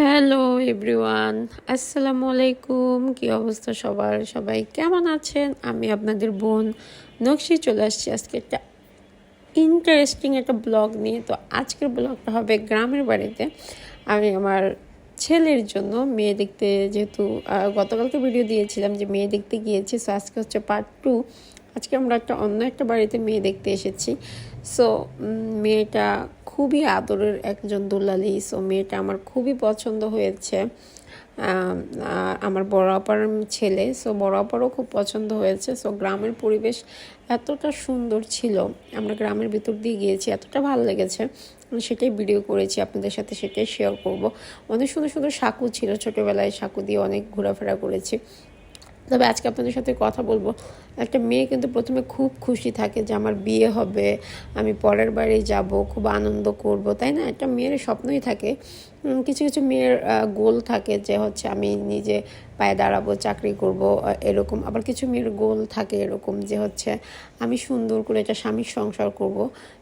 Hello everyone আসসালামু আলাইকুম কি অবস্থা সবার? সবাই কেমন আছেন? আমি আপনাদের বোন নকশি চলে আসছি আজকে একটা ইন্টারেস্টিং একটা ব্লগ নিয়ে। তো আজকের ব্লগটা হবে গ্রামের বাড়িতে। আমি আমার ছেলের জন্য মেয়ে দেখতে যেহেতু গতকালকে ভিডিও দিয়েছিলাম যে মেয়ে দেখতে গিয়েছি। সো আজকে হচ্ছে পার্ট টু আজকে আমরা একটা অন্য একটা বাড়িতে মেয়ে দেখতে এসেছি। সো মেয়েটা খুবই আদরের একজন দুলালি সো মেয়েটা আমার খুবই পছন্দ হয়েছে। আমার বড় আপার ছেলে সো বড় আপারও খুব পছন্দ হয়েছে। সো গ্রামের পরিবেশ এতটা সুন্দর ছিল, আমরা গ্রামের ভিতর দিয়ে গিয়েছি, এতটা ভালো লেগেছে সেটাই ভিডিও করেছি, আপনাদের সাথে সেটাই শেয়ার করব। অনেক সুন্দর সুন্দর সাঁকু ছিল, ছোটোবেলায় সাঁকু দিয়ে অনেক ঘোরাফেরা করেছি। তবে আজকে আপনাদের সাথে কথা বলব। একটা মেয়ে কিন্তু প্রথমে খুব খুশি থাকে যে আমার বিয়ে হবে, আমি পরের বাড়ি যাব, খুব আনন্দ করব, তাই না? একটা মেয়ের স্বপ্নই থাকে। কিছু কিছু মেয়ের গোল থাকে যে হচ্ছে আমি নিজে পায়ে দাঁড়াবো, চাকরি করব এরকম। আবার কিছু মেয়ের গোল থাকে এরকম যে হচ্ছে আমি সুন্দর করে একটা স্বামীর সংসার করব।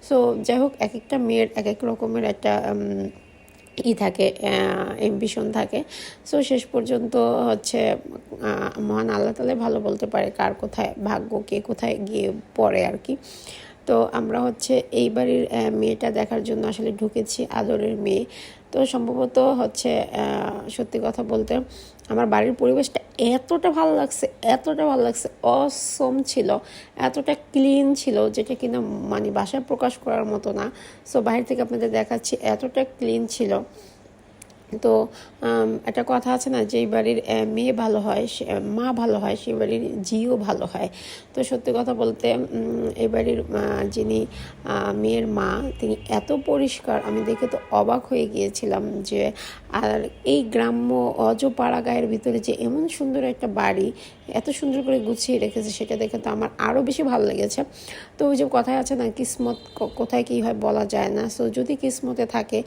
সো যাই হোক এক একটা মেয়ের এক এক রকমের একটা ই থাকে এমবিশন থাকে। সো শেষ পর্যন্ত হচ্ছে মহান আল্লাহ তালে ভালো বলতে পারে কার কোথায় ভাগ্য, কে কোথায় গিয়ে পড়ে আর কি। তো আমরা হচ্ছে এই বাড়ির মেয়েটা দেখার জন্য আসলে ঢুকেছি আদরের মেয়ে। তো সম্ভবত হচ্ছে সত্যি কথা বলতে আমার বাড়ির পরিবেশটা এতটা ভালো লাগছে, এতটা ভালো লাগছে অসম ছিল, এতটা ক্লিন ছিল, যেটা কিনা মানে বাসায় প্রকাশ করার মতো না। সো বাইরে থেকে আপনাদের দেখাচ্ছি, এতটা ক্লিন ছিল। তো একটা কথা আছে না, যেই বাড়ির মেয়ে ভালো হয়, সে মা ভালো হয় সেই বাড়ির জিও ভালো হয়। তো সত্যি কথা বলতে এই বাড়ির যিনি মেয়ের মা, তিনি এত পরিষ্কার, আমি দেখে তো অবাক হয়ে গিয়েছিলাম যে, আর এই গ্রাম্য অজপাড়া গায়ের ভিতরে যে এমন সুন্দর একটা বাড়ি এত সুন্দর করে গুছিয়ে রেখেছে সেটা দেখে তো আমার আরও বেশি ভালো লেগেছে। তো ওই যে কথায় আছে না কিসমত কোথায় কী হয় বলা যায় না। সো যদি কিসমতে থাকে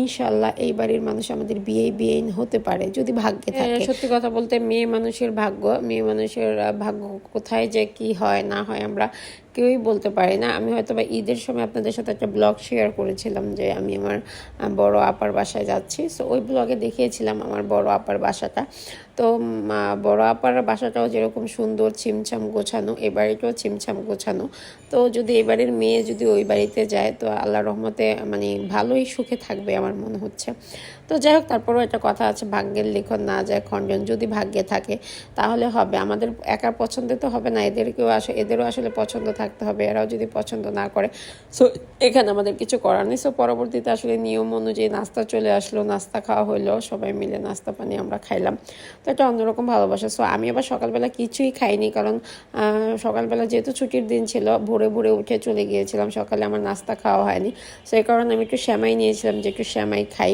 ইনশাল্লাহ এই বাড়ির মানুষ আমাদের বিয়ে বিয়ে হতে পারে যদি ভাগ্যে থাকে। সত্যি কথা বলতে মেয়ে মানুষের ভাগ্য মেয়ে মানুষের ভাগ্য কোথায় যে কি হয় না হয় আমরা কেউই বলতে পারি না। আমি হয়তো বা ঈদের সময় আপনাদের সাথে একটা ব্লগ শেয়ার করেছিলাম যে আমি আমার বড় আপার বাসায় যাচ্ছি। সো ওই ব্লগে দেখিয়েছিলাম আমার বড় আপার বাসাটা। তো বড় আপার বাসাটাও যেরকম সুন্দর ছিমছাম গোছানো, এ বাড়িটাও ছিমছাম গোছানো। তো যদি এই বাড়ির মেয়ে যদি ওই বাড়িতে যায়, তো আল্লাহ রহমতে মানে ভালোই সুখে থাকবে আমার মনে হচ্ছে। তো যাই হোক, তারপরেও একটা কথা আছে, ভাগ্যের লিখন না যায় খণ্ডন। যদি ভাগ্যে থাকে, তাহলে হবে। আমাদের একার পছন্দে তো হবে না, এদেরকেও আসলে এদেরও আসলে পছন্দ থাকতে হবে, এরাও যদি পছন্দ না করে। সো এখানে আমাদের কিছু করার নেই। সো পরবর্তীতে আসলে নিয়ম অনুযায়ী নাস্তা চলে আসলো, নাস্তা খাওয়া হলো, সবাই মিলে নাস্তা পানি আমরা খাইলাম। তো এটা অন্যরকম ভালোবাসা। সো আমি আবার সকালবেলা কিছুই খাইনি কারণ সকালবেলা যেহেতু ছুটির দিন ছিল, ভোরে ভোরে উঠে চলে গিয়েছিলাম। সকালে আমার নাস্তা খাওয়া হয়নি। সেই কারণে আমি একটু শ্যামাই নিয়েছিলাম যে একটু শ্যামাই খাই।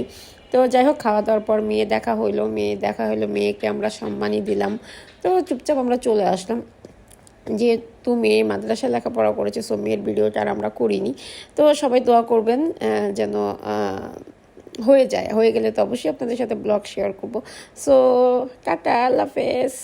তো যাই হোক, খাওয়া দাওয়ার পর মেয়ে দেখা হইল, মেয়ে দেখা হইল, মেয়েকে আমরা সম্মানই দিলাম। তো চুপচাপ আমরা চলে আসলাম। যেহেতু মেয়ে মাদ্রাসায় লেখাপড়া করেছে সো মেয়ের ভিডিওটা আর আমরা করিনি। তো সবাই দোয়া করবেন যেন হয়ে যায়, হয়ে গেলে তো অবশ্যই আপনাদের সাথে ব্লগ শেয়ার করব। সো টাটা, আল্লাহ হাফেজ।